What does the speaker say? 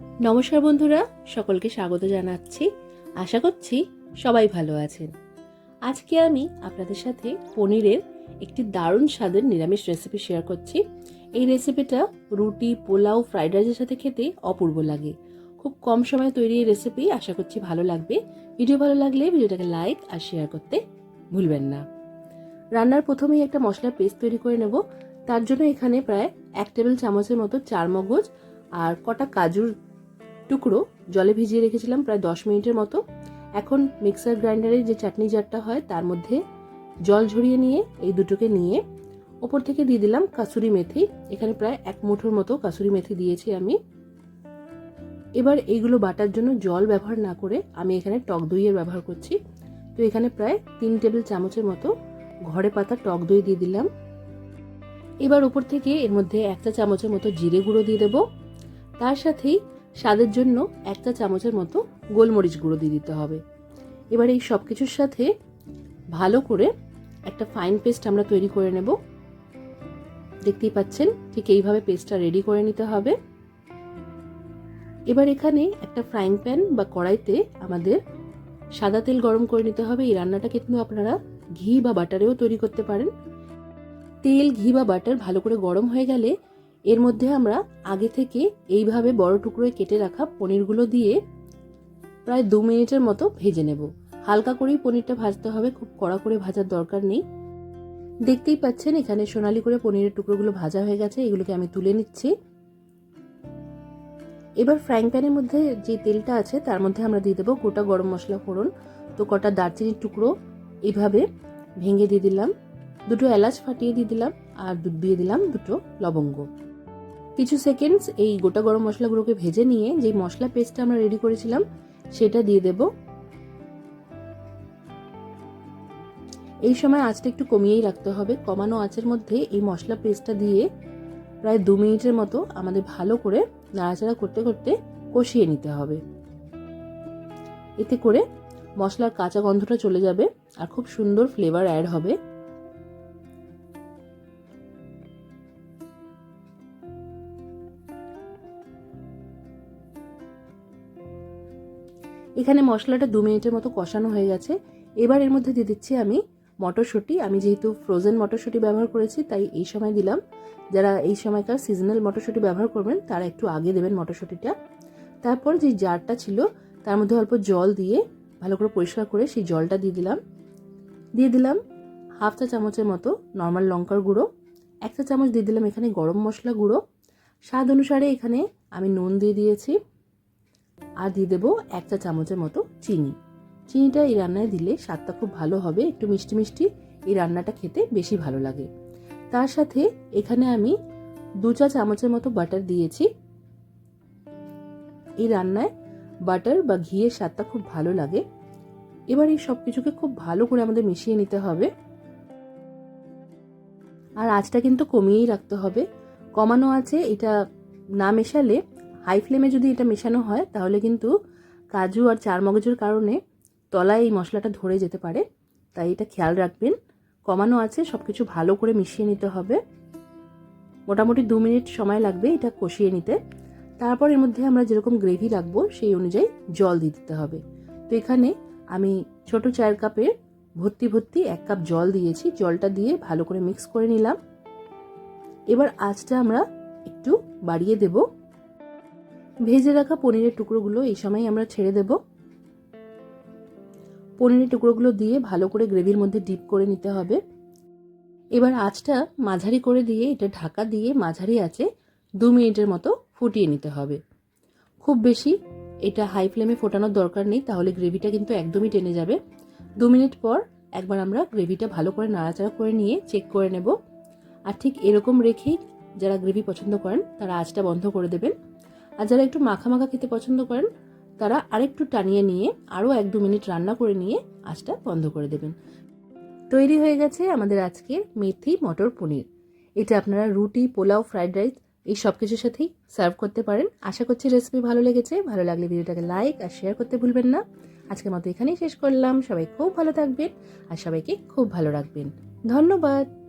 নমস্কার বন্ধুরা, সকলকে স্বাগত জানাচ্ছি। আশা করছি সবাই ভালো আছেন। আজকে আমি আপনাদের সাথে পনিরের একটি দারুণ স্বাদের নিরামিষ রেসিপি শেয়ার করছি। এই রেসিপিটা রুটি, পোলাও ফ্রাইড রাইসের সাথে খেতে অপূর্ব লাগে। খুব কম সময়ে তৈরি এই রেসিপি আশা করছি ভালো লাগবে। ভিডিও ভালো লাগলে ভিডিওটাকে লাইক আর শেয়ার করতে ভুলবেন না। রান্নার প্রথমেই একটা মশলা পেস্ট তৈরি করে নেব। তার জন্য এখানে প্রায় এক টেবিল চামচের মতো চার মগজ আর কটা কাজুর টুকরো জলে ভিজিয়ে রেখেছিলাম প্রায় দশ মিনিটের মতো। এখন মিক্সার গ্রাইন্ডারের যে চাটনি জারটা হয় তার মধ্যে জল ঝরিয়ে নিয়ে এই দুটোকে নিয়ে ওপর থেকে দিয়ে দিলাম কাসুরি মেথি। এখানে প্রায় এক মুঠোর মতো কাসুরি মেথি দিয়েছি আমি। এবার এইগুলো বাটার জন্য জল ব্যবহার না করে আমি এখানে টক দইয়ের ব্যবহার করছি। তো এখানে প্রায় তিন টেবিল চামচের মতো ঘরে পাতা টক দই দিয়ে দিলাম। এবার উপর থেকে এর মধ্যে একটা চামচের মতো জিরে গুঁড়ো দিয়ে দেবো। তার সাথেই স্বাদের জন্য একটা চামচের মতো গোলমরিচ গুঁড়ো দিয়ে দিতে হবে। এবার এই সব কিছুর সাথে ভালো করে একটা ফাইন পেস্ট আমরা তৈরি করে নেব। দেখতেই পাচ্ছেন ঠিক এইভাবে পেস্টটা রেডি করে নিতে হবে। এবার এখানে একটা ফ্রাইং প্যান বা কড়াইতে আমাদের সাদা তেল গরম করে নিতে হবে। এই রান্নাটা কিন্তু আপনারা ঘি বা বাটারেও তৈরি করতে পারেন। তেল, ঘি বা বাটার ভালো করে গরম হয়ে গেলে এর মধ্যে আমরা আগে থেকে এইভাবে বড় টুকরোয় কেটে রাখা পনিরগুলো দিয়ে প্রায় দু মিনিটের মতো ভেজে নেব। হালকা করেই পনিরটা ভাজতে হবে, খুব কড়া করে ভাজার দরকার নেই। দেখতেই পাচ্ছেন, এখানে সোনালি করে পনিরের টুকরোগুলো ভাজা হয়ে গেছে, এগুলোকে আমি তুলে নিচ্ছি। এবার ফ্রাইং প্যানের মধ্যে যে তেলটা আছে, তার মধ্যে আমরা দিয়ে দেবো গোটা গরম মশলা ফোড়ন। তো কটা দারচিনির টুকরো এইভাবে ভেঙে দিয়ে দিলাম। দুটো এলাচ ফাটিয়ে দিয়ে দিলাম, আর দুধ দিয়ে দিলাম দুটো লবঙ্গ। কিছু সেকেন্ডস এই গোটা গরম মশলাগুলোকে ভেজে নিয়ে যে মশলা পেস্টটা আমরা রেডি করেছিলাম, সেটা দিয়ে দেব। এই সময় আঁচটা একটু কমিয়েই রাখতে হবে। কমানো আঁচের মধ্যে এই মশলা পেস্টটা দিয়ে প্রায় দু মিনিটের মতো আমাদের ভালো করে নাড়াচাড়া করতে করতে কষিয়ে নিতে হবে। এতে করে মশলার কাঁচা গন্ধটা চলে যাবে আর খুব সুন্দর ফ্লেভার অ্যাড হবে। এখানে মশলাটা দু মিনিটের মতো কষানো হয়ে গেছে। এবার এর মধ্যে দিয়ে দিচ্ছি আমি মটরশুঁটি। আমি যেহেতু ফ্রোজেন মটরশুঁটি ব্যবহার করেছি, তাই এই সময় দিলাম। যারা এই সময়কার সিজনাল মটরশুঁটি ব্যবহার করবেন, তারা একটু আগে দেবেন মটরশুঁটিটা। তারপর যে জারটা ছিল, তার মধ্যে অল্প জল দিয়ে ভালো করে পরিষ্কার করে সেই জলটা দিয়ে দিলাম। দিয়ে দিলাম হাফ চা চামচের মতো নর্মাল লঙ্কার গুঁড়ো, এক চা চামচ দিয়ে দিলাম এখানে গরম মশলা গুঁড়ো। স্বাদ অনুসারে এখানে আমি নুন দিয়ে দিয়েছি। আর দিয়ে দেবো এক চা চামচের মতো চিনি। চিনিটা এই রান্নায় দিলে স্বাদটা খুব ভালো হবে, একটু মিষ্টি মিষ্টি এই রান্নাটা খেতে বেশি ভালো লাগে। তার সাথে এখানে আমি দু চা চামচের মতো বাটার দিয়েছি। এই রান্নায় বাটার বা ঘিয়ের স্বাদটা খুব ভালো লাগে। এবার এই সব কিছুকে খুব ভালো করে আমাদের মিশিয়ে নিতে হবে। আর আঁচটা কিন্তু কমিয়েই রাখতে হবে। কমানো আছে এটা না মেশালে হাই ফ্লেমে যদি এটা মেশানো হয়, তাহলে কিন্তু কাজু আর চার মগজের কারণে তলায় এই মশলাটা ধরে যেতে পারে। তাই এটা খেয়াল রাখবেন। কমানো আছে সব কিছু ভালো করে মিশিয়ে নিতে হবে। মোটামুটি দু মিনিট সময় লাগবে এটা কষিয়ে নিতে। তারপর এর মধ্যে আমরা যেরকম গ্রেভি রাখব, সেই অনুযায়ী জল দিয়ে দিতে হবে। তো এখানে আমি ছোট চায়ের কাপে ভর্তি ভর্তি এক কাপ জল দিয়েছি। জলটা দিয়ে ভালো করে মিক্স করে নিলাম। এবার আঁচটা আমরা একটু বাড়িয়ে দেব। ভেজে রাখা পনিরের টুকরোগুলো এই সময় আমরা ছেড়ে দেব। পনিরের টুকরোগুলো দিয়ে ভালো করে গ্রেভির মধ্যে ডিপ করে নিতে হবে। এবার আঁচটা মাঝারি করে দিয়ে, এটা ঢাকা দিয়ে মাঝারি আছে দু মিনিটের মতো ফুটিয়ে নিতে হবে। খুব বেশি এটা হাই ফ্লেমে ফোটানোর দরকার নেই, তাহলে গ্রেভিটা কিন্তু একদমই টেনে যাবে। দু মিনিট পর একবার আমরা গ্রেভিটা ভালো করে নাড়াচাড়া করে নিয়ে চেক করে নেব। আর ঠিক এরকম রেখেই যারা গ্রেভি পছন্দ করেন, তারা আঁচটা বন্ধ করে দেবেন। আর যারা একটু মাখা মাখা খেতে পছন্দ করেন, তারা আরেকটু টানিয়ে নিয়ে আরও এক দু মিনিট রান্না করে নিয়ে আঁচটা বন্ধ করে দেবেন। তৈরি হয়ে গেছে আমাদের আজকের মেথি মটর পনির। এটা আপনারা রুটি, পোলাও, ফ্রাইড রাইস এই সব কিছুর সাথেই সার্ভ করতে পারেন। আশা করছি রেসিপি ভালো লেগেছে। ভালো লাগলে ভিডিওটাকে লাইক আর শেয়ার করতে ভুলবেন না। আজকের মতো এখানেই শেষ করলাম। সবাই খুব ভালো থাকবেন আর সবাইকে খুব ভালো রাখবেন। ধন্যবাদ।